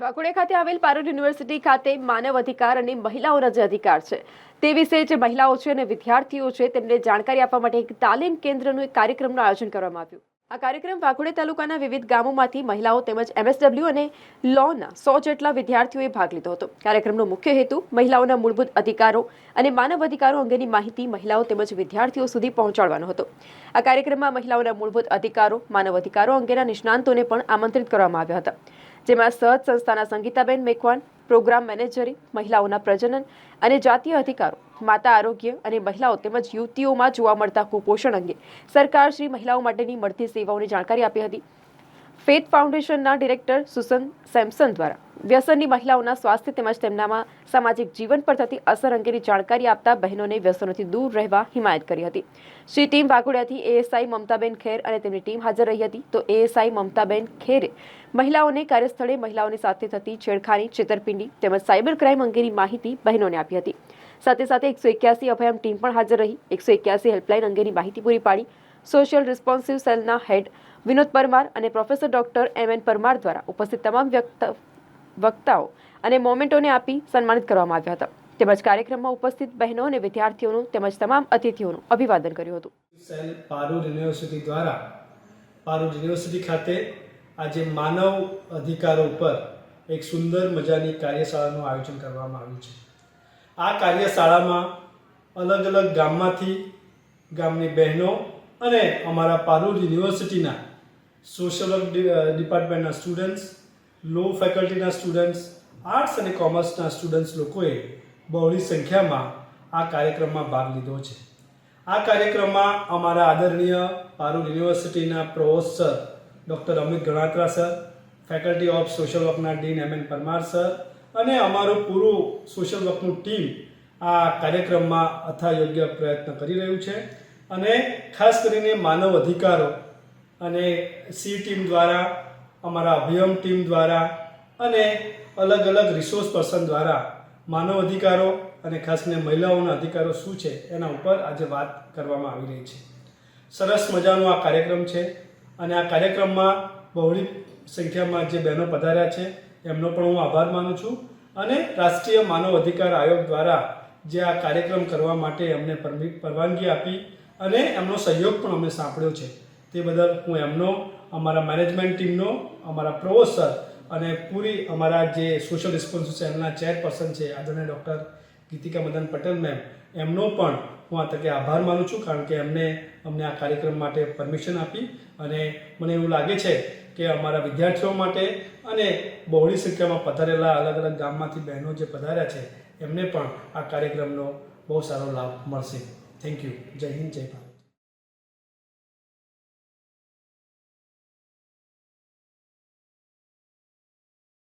વાઘોડિયા ખાતે આવેલ પારોલ યુનિવર્સિટી ખાતે માનવ અધિકાર અને મહિલાઓના જે અધિકાર છે. તે વિશે જે મહિલાઓ છે અને વિદ્યાર્થીઓ છે, તેમને જાણકારી આપવા માટે એક તાલીમ કેન્દ્રનું એક કાર્યક્રમનું આયોજન કરવામાં આવ્યું. આ કાર્યક્રમ વાઘોડિયા તાલુકાના વિવિધ ગામોમાંથી મહિલાઓ તેમજ એમએસડબલ્યુ અને લોના સો જેટલા વિદ્યાર્થીઓએ ભાગ લીધો હતો. કાર્યક્રમનો મુખ્ય હેતુ મહિલાઓના મૂળભૂત અધિકારો અને માનવ અધિકારો અંગેની માહિતી મહિલાઓ તેમજ વિદ્યાર્થીઓ સુધી પહોંચાડવાનો હતો. આ કાર્યક્રમમાં મહિલાઓના મૂળભૂત અધિકારો, માનવ અધિકારો અંગેના નિષ્ણાંતોને પણ આમંત્રિત કરવામાં આવ્યા હતા. જેમાં સહજ સંસ્થાના સંગીતાબેન મેકવાન પ્રોગ્રામ મેનેજરી, મહિલાઓના પ્રજનન અને જાતીય અધિકારો, માતા આરોગ્ય અને મહિલાઓ તેમજ યુવતીઓમાં જોવા મળતા કુપોષણ અંગે સરકાર શ્રી મહિલાઓ માટેની મળતી સેવાઓની જાણકારી આપી હતી. ફેથ ફાઉન્ડેશનના ડિરેક્ટર સુસન સેમસન દ્વારા. વ્યસનની મહિલાઓના સ્વાસ્થ્ય તેમજ તેમનામાં સામાજિક જીવન પર થતી અસર અંગેની જાણકારી આપતા બહેનોને વ્યસનોથી દૂર રહેવા હિમાયત કરી હતી. શ્રી ટીમ વાઘોડિયાથી એએસઆઈ મમતાબેન ખેર અને તેમની ટીમ હાજર રહી હતી. તો એએસઆઈ મમતાબેન ખેરે મહિલાઓને કાર્યસ્થળે મહિલાઓની સાથે થતી છેડખાની, છેતરપિંડી તેમજ સાયબર ક્રાઇમ અંગેની માહિતી બહેનોને આપી હતી. સાથે સાથે એકસો એક્યાસી અભયમ ટીમ પણ હાજર રહી. એકસો એક્યાસી હેલ્પલાઇન અંગેની માહિતી પૂરી પાડી. સોશિયલ રિસ્પોન્સિવ સેલના હેડ વિનોદ પરમાર અને professor doctor M N Parmar દ્વારા ઉપસ્થિત તમામ વક્તાઓ અને મોમેન્ટોને આપી સન્માનિત કરવામાં આવ્યા હતા. તેમજ કાર્યક્રમમાં ઉપસ્થિત બહેનો અને વિદ્યાર્થીઓનું તેમજ તમામ અતિથિઓનું અભિવાદન કર્યું હતું. સેલ પારૂર યુનિવર્સિટી દ્વારા પારૂર યુનિવર્સિટી ખાતે આજે માનવ અધિકારો ઉપર એક સુંદર મજાની કાર્યશાળાનું આયોજન કરવામાં આવ્યું છે. આ કાર્યશાળામાં અલગ અલગ ગામમાંથી ગામની બહેનો અને અમારા પારૂર યુનિવર્સિટીના સોશિયલ વર્ક ડિપાર્ટમેન્ટના સ્ટુડન્ટ્સ લો ફેકલ્ટીના સ્ટુડન્ટ્સ આર્ટ્સ અને કોમર્સના સ્ટુડન્ટ્સ લોકોએ બહોળી સંખ્યામાં આ કાર્યક્રમમાં ભાગ લીધો છે. આ કાર્યક્રમમાં અમારા આદરણીય પારૂર યુનિવર્સિટીના professor doctor Amit Ganatra sir faculty of social વર્કના dean M N Parmar sir અને અમારું પૂરું સોશિયલ વર્કનું ટીમ આ કાર્યક્રમમાં અથા યોગ્ય પ્રયત્ન કરી રહ્યું છે. અને ખાસ કરીને માનવ અધિકારો અને સી ટીમ દ્વારા, અમારા અભિયમ ટીમ દ્વારા અને અલગ અલગ રિસોર્સ પર્સન દ્વારા માનવ અધિકારો અને ખાસ કરીને મહિલાઓના અધિકારો શું છે એના ઉપર આજે વાત કરવામાં આવી રહી છે. સરસ મજાનો આ કાર્યક્રમ છે અને આ કાર્યક્રમમાં બહોળી સંખ્યામાં જે બહેનો પધાર્યા છે એમનો પણ હું આભાર માનું છું અને રાષ્ટ્રીય માનવ અધિકાર આયોગ દ્વારા જે આ કાર્યક્રમ કરવા માટે અમને પરવાનગી આપી અને એમનો સહયોગ પણ અમે સાંપડ્યો છે. તે બદલ હું એમનો, અમારા મેનેજમેન્ટ ટીમનો અમારા પ્રોફેસર અને પૂરી અમારા જે સોશિયલ રિસ્પોન્સિબિલિટી સેલના ચેરપર્સન છે, આદરણીય ડૉક્ટર ગીતિકા મદન પટેલ મેમ એમનો પણ હું આ તકે આભાર માનું છું કારણ કે એમને, અમને આ કાર્યક્રમ માટે પરમિશન આપી અને મને એવું લાગે છે કે અમારા વિદ્યાર્થીઓ માટે અને બહોળી સંખ્યામાં પધારેલા અલગ અલગ ગામમાંથી બહેનો જે પધાર્યા છે, એમને પણ આ કાર્યક્રમનો બહુ સારો લાભ મળશે. थँक्यू जय हिंद जय भारत